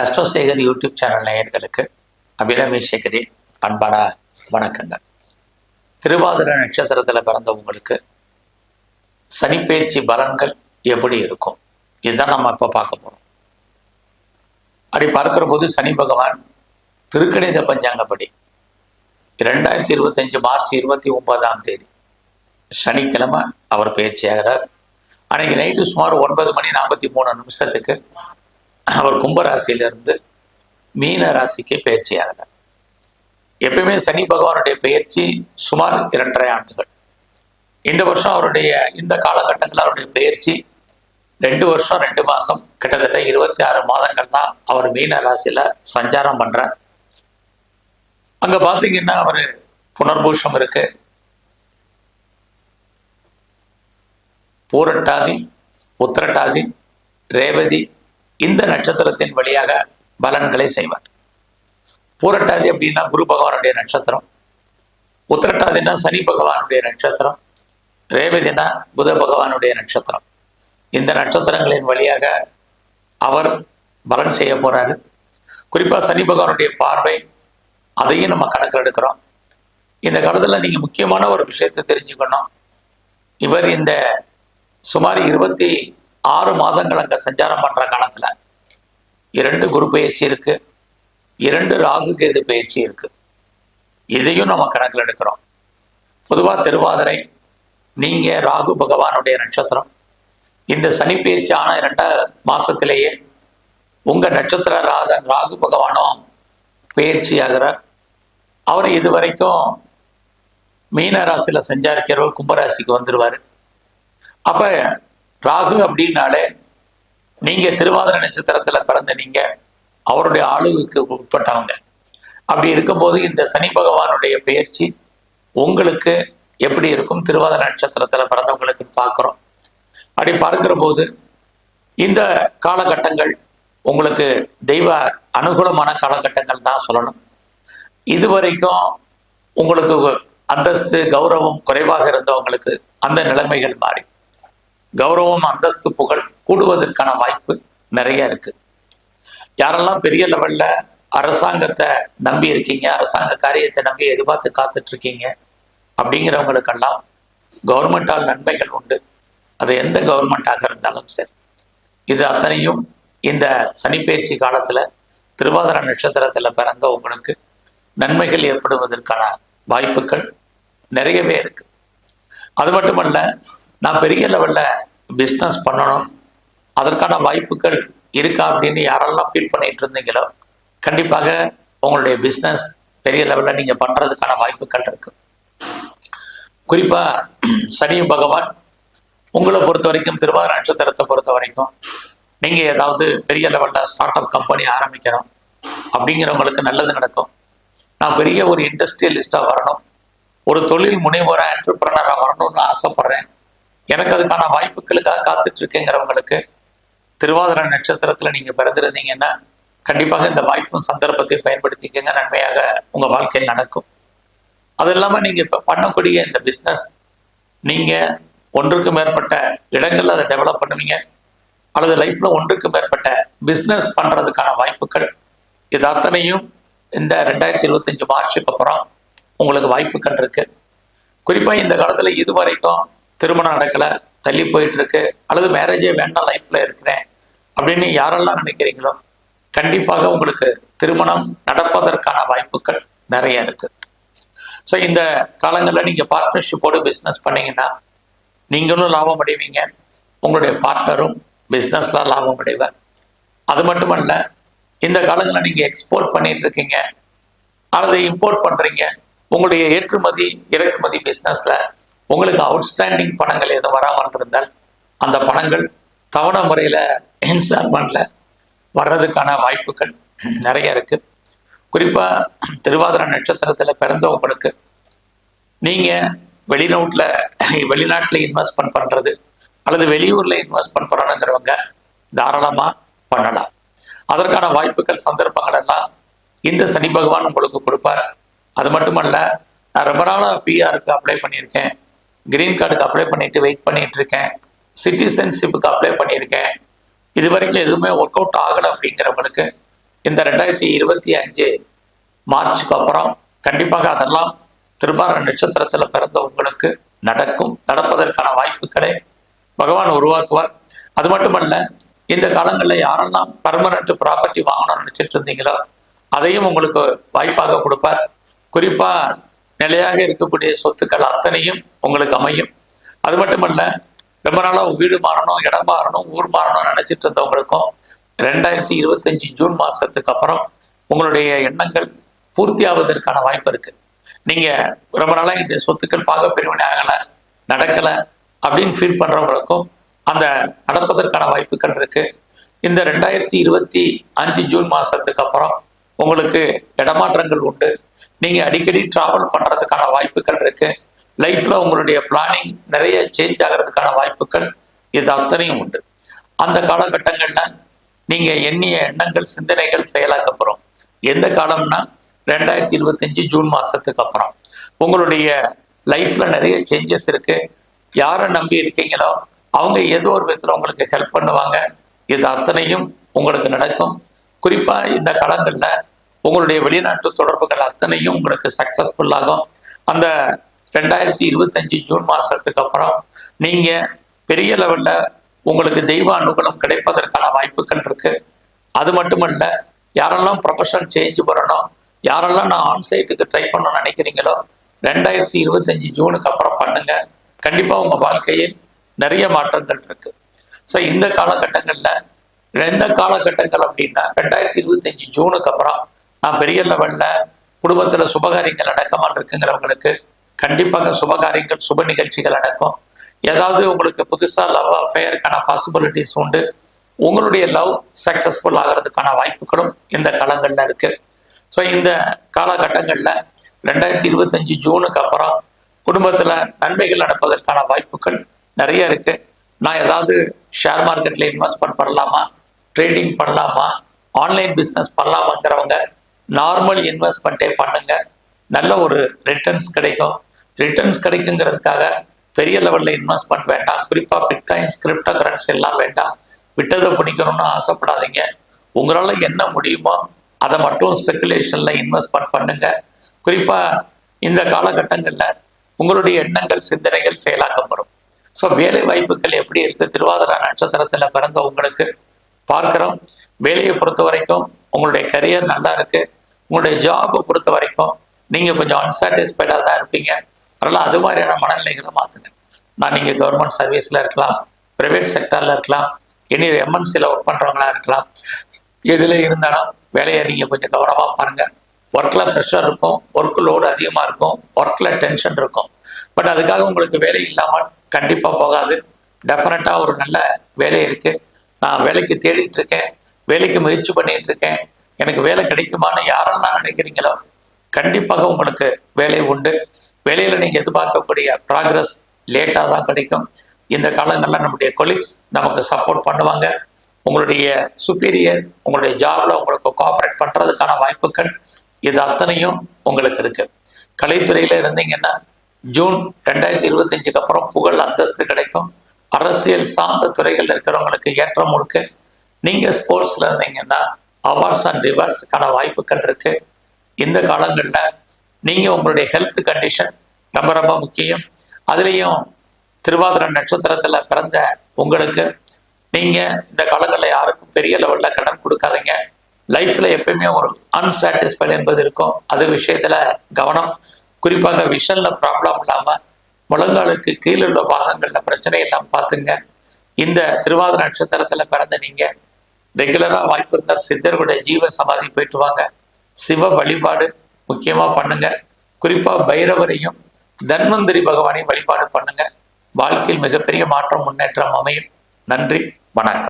அஸ்ட்ரோசேகர் YouTube channel நேயர்களுக்கு அபிராமி சேகரின் அன்பான வணக்கங்கள். திருவாதிரை நட்சத்திரத்தில் பிறந்தவங்களுக்கு சனிப்பெயர்ச்சி பலன்கள் எப்படி இருக்கும்? இதுதான் நம்ம இப்போ பார்க்க போகிறோம் அப்படி பார்க்குற போது சனி பகவான் திருக்கணித பஞ்சாங்கப்படி ரெண்டாயிரத்தி இருபத்தஞ்சு மார்ச் இருபத்தி ஒன்பதாம் தேதி சனிக்கிழமை அவர் பயிற்சியாகிறார். அன்னைக்கு நைட்டு சுமார் ஒன்பது மணி நாற்பத்தி மூணு நிமிஷத்துக்கு அவர் கும்பராசியிலிருந்து மீன ராசிக்கு பயிற்சி ஆகிறார் எப்பயுமே சனி பகவானுடைய பயிற்சி சுமார் இரண்டரை ஆண்டுகள். இந்த வருஷம் அவருடைய இந்த காலகட்டத்தில் அவருடைய பயிற்சி ரெண்டு வருஷம் ரெண்டு மாதம் கிட்டத்தட்ட இருபத்தி ஆறு மாதங்கள் தான் அவர் மீன ராசியில் சஞ்சாரம் பண்ணுறார் அங்கே பார்த்தீங்கன்னா அவர் புனர்பூஷம் இருக்கு. பூரட்டாதி உத்திரட்டாதி ரேவதி இந்த நட்சத்திரத்தின் வழியாக பலன்களை செய்வார். பூரட்டாதி அப்படின்னா குரு பகவானுடைய நட்சத்திரம். உத்திரட்டாதினா சனி பகவானுடைய நட்சத்திரம். ரேவதினா புத பகவானுடைய நட்சத்திரம். இந்த நட்சத்திரங்களின் வழியாக அவர் பலன் செய்ய போறாரு. குறிப்பாக சனி பகவானுடைய பார்வை அதையும் நம்ம கணக்கில் எடுக்கிறோம். இந்த காலத்தில் நீங்கள் முக்கியமான ஒரு விஷயத்தை தெரிஞ்சுக்கணும். இவர் இந்த சுமார் இருபத்தி ஆறு மாதங்கள் அங்க சஞ்சாரம் பண்ற காலத்துல இரண்டு குரு பயிற்சி இருக்கு இரண்டு ராகு கேது பயிற்சி இருக்கு. இதையும் நம்ம கணக்கில் எடுக்கிறோம். பொதுவா திருவாதிரை நீங்க ராகு பகவானுடைய நட்சத்திரம் இந்த சனி பயிற்சி ஆன இரண்டா மாசத்திலேயே உங்க நட்சத்திர ராக ராகு பகவானும் பயிற்சி ஆகிறார் அவர் இது வரைக்கும் மீன ராசியில சஞ்சாரிக்கிறவர் கும்பராசிக்கு வந்துடுவார் அப்ப ராகு அப்படின்னாலே நீங்க திருவாதிர நட்சத்திரத்துல பிறந்த நீங்க அவருடைய ஆளுவுக்கு உட்பட்டவங்க. அப்படி இருக்கும்போது இந்த சனி பகவானுடைய பயிற்சி உங்களுக்கு எப்படி இருக்கும்? திருவாதிர நட்சத்திரத்துல பிறந்தவங்களுக்கு பார்க்குறோம். அப்படி பார்க்கிற போது இந்த காலகட்டங்கள் உங்களுக்கு தெய்வ அனுகூலமான காலகட்டங்கள் தான் சொல்லணும். இதுவரைக்கும் உங்களுக்கு அந்தஸ்து கௌரவம் குறைவாக இருந்தவங்களுக்கு அந்த நிலைமைகள் மாறி. கௌரவம் அந்தஸ்து புகழ் கூடுவதற்கான வாய்ப்பு நிறைய இருக்கு. யாரெல்லாம் பெரிய லெவல்ல அரசாங்கத்தை நம்பி இருக்கீங்க அரசாங்க காரியத்தை நம்பி எதிர்பார்த்து காத்துட்டு இருக்கீங்க அப்படிங்கிறவங்களுக்கெல்லாம் கவர்மெண்டால் நன்மைகள் உண்டு. அது எந்த கவர்மெண்டாக இருந்தாலும் சரி. இது அத்தனையும் இந்த சனிப்பெயர்ச்சி காலத்துல திருவாதிர நட்சத்திரத்துல பிறந்த உங்களுக்கு நன்மைகள் ஏற்படுவதற்கான வாய்ப்புகள் நிறையவே இருக்கு. அது மட்டுமல்ல நான் பெரிய லெவல்ல பிஸ்னஸ் பண்ணணும். அதற்கான வாய்ப்புகள் இருக்கா அப்படின்னு யாரெல்லாம் ஃபீல் பண்ணிட்டு இருந்தீங்களோ கண்டிப்பாக உங்களுடைய பிஸ்னஸ் பெரிய லெவலில் நீங்கள் பண்ணுறதுக்கான வாய்ப்புகள் இருக்கு. குறிப்பாக சனி பகவான் உங்களை பொறுத்த வரைக்கும் திருவாதிரை நட்சத்திரத்தை பொறுத்த வரைக்கும் நீங்கள் ஏதாவது பெரிய லெவலில் ஸ்டார்ட் அப் கம்பெனி ஆரம்பிக்கணும் அப்படிங்கிறவங்களுக்கு நல்லது நடக்கும். நான் பெரிய ஒரு இண்டஸ்ட்ரியலிஸ்டாக வரணும். ஒரு தொழில் முனைவோராக என்டர்பிரனராக வரணும்னு ஆசைப்பட்றேன். எனக்கு அதுக்கான வாய்ப்புகளுக்காக காத்துட்டு இருக்கேங்கிறவங்களுக்கு திருவாதிரை நட்சத்திரத்துல நீங்க பிறந்திருந்தீங்கன்னா கண்டிப்பாக இந்த வாய்ப்பும் சந்தர்ப்பத்தையும் பயன்படுத்திக்கங்க. நன்மையாக உங்க வாழ்க்கையில் நடக்கும். அது இல்லாமல் நீங்க இப்போ பண்ணக்கூடிய இந்த பிஸ்னஸ் நீங்க ஒன்றுக்கு மேற்பட்ட இடங்கள்ல அதை டெவலப் பண்ணுவீங்க. அல்லது லைஃப்ல ஒன்றுக்கு மேற்பட்ட பிஸ்னஸ் பண்றதுக்கான வாய்ப்புகள் இது அத்தனையும் இந்த ரெண்டாயிரத்தி இருபத்தஞ்சு மார்ச்சுக்கு அப்புறம் உங்களுக்கு வாய்ப்புகள் இருக்கு. குறிப்பா இந்த காலத்துல இது வரைக்கும் திருமணம் நடக்கலை தள்ளி போயிட்டு இருக்கு அல்லது மேரேஜே வேண்டாம் லைஃப்ல இருக்கிறேன் அப்படின்னு யாரெல்லாம் நினைக்கிறீங்களோ கண்டிப்பாக உங்களுக்கு திருமணம் நடப்பதற்கான வாய்ப்புகள் நிறைய இருக்கு. ஸோ இந்த காலங்களில் நீங்கள் பார்ட்னர்ஷிப்போடு பிஸ்னஸ் பண்ணீங்கன்னா நீங்களும் லாபம் அடைவீங்க உங்களுடைய பார்ட்னரும் பிஸ்னஸ்லாம் லாபம் அடைவார். அது மட்டுமல்ல இந்த காலங்களில் நீங்கள் எக்ஸ்போர்ட் பண்ணிட்டு இருக்கீங்க அல்லது இம்போர்ட் பண்ணுறீங்க உங்களுடைய ஏற்றுமதி இறக்குமதி பிஸ்னஸில் உங்களுக்கு அவுட்ஸ்டாண்டிங் பணங்கள் எதுவும் வராமல் இருந்தால் அந்த பணங்கள் தவணை முறையில் இன்ஸ்டால்மெண்ட்டில் வர்றதுக்கான வாய்ப்புகள் நிறைய இருக்கு. குறிப்பாக திருவாதிரை நட்சத்திரத்தில் பிறந்தவங்களுக்கு நீங்கள் வெளிநாட்டில் வெளிநாட்டில் இன்வெஸ்ட்மெண்ட் பண்ணுறது அல்லது வெளியூரில் இன்வெஸ்ட்மெண்ட் பண்ணணுங்கிறவங்க தாராளமாக பண்ணலாம். அதற்கான வாய்ப்புகள் சந்தர்ப்பங்கள் எல்லாம் இந்த சனி பகவான் உங்களுக்கு கொடுப்பார். அது மட்டுமல்ல நான் ரொம்ப நாளாக பிஆருக்கு அப்ளை பண்ணியிருக்கேன். கிரீன் கார்டுக்கு அப்ளை பண்ணிட்டு வெயிட் பண்ணிட்டு இருக்கேன். சிட்டிசன்ஷிப்புக்கு அப்ளை பண்ணியிருக்கேன். இது வரைக்கும் எதுவுமே ஒர்க் அவுட் ஆகலை அப்படிங்கிறவங்களுக்கு இந்த ரெண்டாயிரத்தி இருபத்தி அஞ்சு மார்ச்சுக்கு அப்புறம் கண்டிப்பாக அதெல்லாம் திருபார நட்சத்திரத்தில் பிறந்த உங்களுக்கு நடக்கும் நடப்பதற்கான வாய்ப்புகளை பகவான் உருவாக்குவார். அது மட்டுமல்ல இந்த காலங்களில் யாரெல்லாம் பர்மனண்ட் ப்ராப்பர்ட்டி வாங்கணும்னு நினச்சிட்டு இருந்தீங்களோ அதையும் உங்களுக்கு வாய்ப்பாக கொடுப்பார். குறிப்பாக நிலையாக இருக்கக்கூடிய சொத்துக்கள் அத்தனையும் உங்களுக்கு அமையும். அது மட்டுமல்ல ரொம்ப நாளாக வீடு மாறணும் இடம் மாறணும் ஊர் மாறணும்னு நினைச்சிட்டு இருந்தவங்களுக்கும் ரெண்டாயிரத்தி இருபத்தஞ்சு ஜூன் மாசத்துக்கு அப்புறம் உங்களுடைய எண்ணங்கள் பூர்த்தி ஆவதற்கான வாய்ப்பு இருக்கு. நீங்க ரொம்ப நாளாக இந்த சொத்துக்கள் பாக பிரிவினை ஆகலை நடக்கல அப்படின்னு ஃபீல் பண்றவங்களுக்கும் அந்த நடப்பதற்கான வாய்ப்புகள் இருக்கு. இந்த ரெண்டாயிரத்தி இருபத்தி அஞ்சு ஜூன் மாசத்துக்கு அப்புறம் உங்களுக்கு இடமாற்றங்கள் உண்டு நீங்கள் அடிக்கடி ட்ராவல் பண்ணுறதுக்கான வாய்ப்புகள் இருக்கு. லைஃப்ல உங்களுடைய பிளானிங் நிறைய சேஞ்ச் ஆகிறதுக்கான வாய்ப்புகள் இது அத்தனையும் உண்டு. அந்த காலகட்டங்களில் நீங்கள் எண்ணிய எண்ணங்கள் சிந்தனைகள் செயலாக்கப்படும் எந்த காலம்னா ரெண்டாயிரத்தி இருபத்தஞ்சு ஜூன் மாதத்துக்கு அப்புறம். உங்களுடைய லைஃப்ல நிறைய சேஞ்சஸ் இருக்கு. யாரை நம்பி இருக்கீங்களோ அவங்க ஏதோ ஒரு விதத்தில் உங்களுக்கு ஹெல்ப் பண்ணுவாங்க. இது அத்தனையும் உங்களுக்கு நடக்கும். குறிப்பாக இந்த காலங்களில் உங்களுடைய வெளிநாட்டு தொடர்புகள் அத்தனையும் உங்களுக்கு சக்சஸ்ஃபுல் ஆகும். அந்த ரெண்டாயிரத்தி இருபத்தஞ்சு ஜூன் மாதத்துக்கு அப்புறம் நீங்கள் பெரிய லெவலில் உங்களுக்கு தெய்வ அனுகூலம் கிடைப்பதற்கான வாய்ப்புகள் இருக்குது அது மட்டுமல்ல யாரெல்லாம் ப்ரொஃபஷன் சேஞ்ச் பண்ணணும் யாரெல்லாம் நான் ஆன்சைட்டுக்கு ட்ரை பண்ணணும்னு நினைக்கிறீங்களோ ரெண்டாயிரத்தி இருபத்தஞ்சு ஜூனுக்கு அப்புறம் பண்ணுங்க. கண்டிப்பாக உங்கள் வாழ்க்கையில் நிறைய மாற்றங்கள் இருக்கு. ஸோ இந்த காலகட்டங்களில் எந்த காலகட்டங்கள் அப்படின்னா ரெண்டாயிரத்தி இருபத்தஞ்சு ஜூனுக்கு அப்புறம் பெரிய லெவல்ல குடும்பத்துல சுபகாரியங்கள் நடக்காமல் இருக்குங்கிறவங்களுக்கு கண்டிப்பாக சுபகாரியங்கள் சுப நிகழ்ச்சிகள் நடக்கும் ஏதாவது உங்களுக்கு புதுசா லவ் அஃபேருக்கான பாசிபிலிட்டிஸ் உண்டு. உங்களுடைய லவ் சக்சஸ்ஃபுல் ஆகிறதுக்கான வாய்ப்புகளும் இந்த காலங்கள்ல இருக்கு. ஸோ இந்த காலகட்டங்களில் ரெண்டாயிரத்தி இருபத்தஞ்சு ஜூனுக்கு அப்புறம் குடும்பத்தில் நன்மைகள் நடப்பதற்கான வாய்ப்புகள் நிறைய இருக்கு. நான் ஏதாவது ஷேர் மார்க்கெட்டில் இன்வெஸ்ட்மெண்ட் பண்ணலாமா? ட்ரேடிங் பண்ணலாமா? ஆன்லைன் பிஸ்னஸ் பண்ணலாமாங்கிறவங்க நார்மல் இன்வெஸ்ட்மெண்ட்டே பண்ணுங்க. நல்ல ஒரு ரிட்டர்ன்ஸ் கிடைக்கும். ரிட்டர்ன்ஸ் கிடைக்குங்கிறதுக்காக பெரிய லெவலில் இன்வெஸ்ட்மெண்ட் வேண்டாம். குறிப்பாக பிட்காயின்ஸ் கிரிப்டோ கரன்சி எல்லாம் வேண்டாம். விட்டதை பிடிக்கணும்னு ஆசைப்படாதீங்க. உங்களால் என்ன முடியுமோ அதை மட்டும் ஸ்பெக்குலேஷனில் இன்வெஸ்ட்மெண்ட் பண்ணுங்க. குறிப்பாக இந்த காலகட்டங்களில் உங்களுடைய எண்ணங்கள் சிந்தனைகள் செயலாக்கப்படும். ஸோ வேலை வாய்ப்புகள் எப்படி இருக்கு? திருவாதிரா நட்சத்திரத்தில் பிறந்த உங்களுக்கு பார்க்குறோம். வேலையை பொறுத்த வரைக்கும் உங்களுடைய கரியர் நல்லா இருக்கு. உங்களுடைய ஜாபை பொறுத்த வரைக்கும் நீங்கள் கொஞ்சம் அன்சாட்டிஸ்ஃபைடாக தான் இருப்பீங்க. அதனால் அது மாதிரியான மனநிலைகளை மாற்றுங்க நான் நீங்கள் கவர்மெண்ட் சர்வீஸில் இருக்கலாம் ப்ரைவேட் செக்டரில் இருக்கலாம் இனி எம்என்சியில் ஒர்க் பண்ணுறவங்களா இருக்கலாம். எதில் இருந்தாலும் வேலையை நீங்கள் கொஞ்சம் கவனமாக பாருங்கள் ஒர்க்கில் ப்ரெஷர் இருக்கும் ஒர்க் லோடு அதிகமாக இருக்கும் ஒர்க்கில் டென்ஷன் இருக்கும். பட் அதுக்காக உங்களுக்கு வேலை இல்லாமல் கண்டிப்பாக போகாது. டெஃபினட்டாக ஒரு நல்ல வேலை இருக்குது நான் வேலைக்கு தேடிட்டு இருக்கேன். வேலைக்கு முயற்சி பண்ணிட்டு இருக்கேன் எனக்கு வேலை கிடைக்குமான்னு யாரெல்லாம் நினைக்கிறீங்களோ கண்டிப்பாக உங்களுக்கு வேலை உண்டு. வேலையில் நீங்கள் எதிர்பார்க்கக்கூடிய ப்ராக்ரஸ் லேட்டாக தான் கிடைக்கும். இந்த காலங்களில் நம்முடைய கொலீக்ஸ் நமக்கு சப்போர்ட் பண்ணுவாங்க. உங்களுடைய சுப்பீரியர் உங்களுடைய ஜாப்ல உங்களுக்கு கோஆபரேட் பண்றதுக்கான வாய்ப்புகள் இது அத்தனையும் உங்களுக்கு இருக்கு. கலைத்துறையில இருந்தீங்கன்னா ஜூன் ரெண்டாயிரத்தி இருபத்தஞ்சுக்கு அப்புறம் புகழ் அந்தஸ்து கிடைக்கும். அரசியல் சார்ந்த துறைகள் இருக்கிறவங்களுக்கு ஏற்றம் இருக்கு. நீங்க ஸ்போர்ட்ஸ்ல இருந்தீங்கன்னா அவார்ட்ஸ் அண்ட் ரிவார்ட்ஸுக்கான வாய்ப்புகள் இருக்கு. இந்த காலங்களில் நீங்க உங்களுடைய ஹெல்த் கண்டிஷன் ரொம்ப ரொம்ப முக்கியம். அதுலேயும் திருவாதிரை நட்சத்திரத்துல பிறந்த உங்களுக்கு நீங்க இந்த காலங்களில் யாருக்கும் பெரிய லெவல்ல கடன் கொடுக்காதீங்க. லைஃப்ல எப்பயுமே ஒரு அன்சாட்டிஸ்ஃபைட் என்பது இருக்கும். அது விஷயத்துல கவனம். குறிப்பாக விஷன்ல ப்ராப்ளம் இல்லாம முழங்காலுக்கு கீழே உள்ள பாகங்கள்ல பிரச்சனை எல்லாம் பார்த்துங்க. இந்த திருவாதிரை நட்சத்திரத்துல பிறந்த நீங்க ரெகுலரா வாய்ப்பு இருந்தால் சித்தருடைய ஜீவ சமாதி போயிட்டு வாங்க. சிவ வழிபாடு முக்கியமா பண்ணுங்க. குறிப்பா பைரவரையும் தன்வந்திரி பகவானையும் வழிபாடு பண்ணுங்க. வாழ்க்கையில் மிகப்பெரிய மாற்றம் முன்னேற்றம் அமையும். நன்றி வணக்கம்.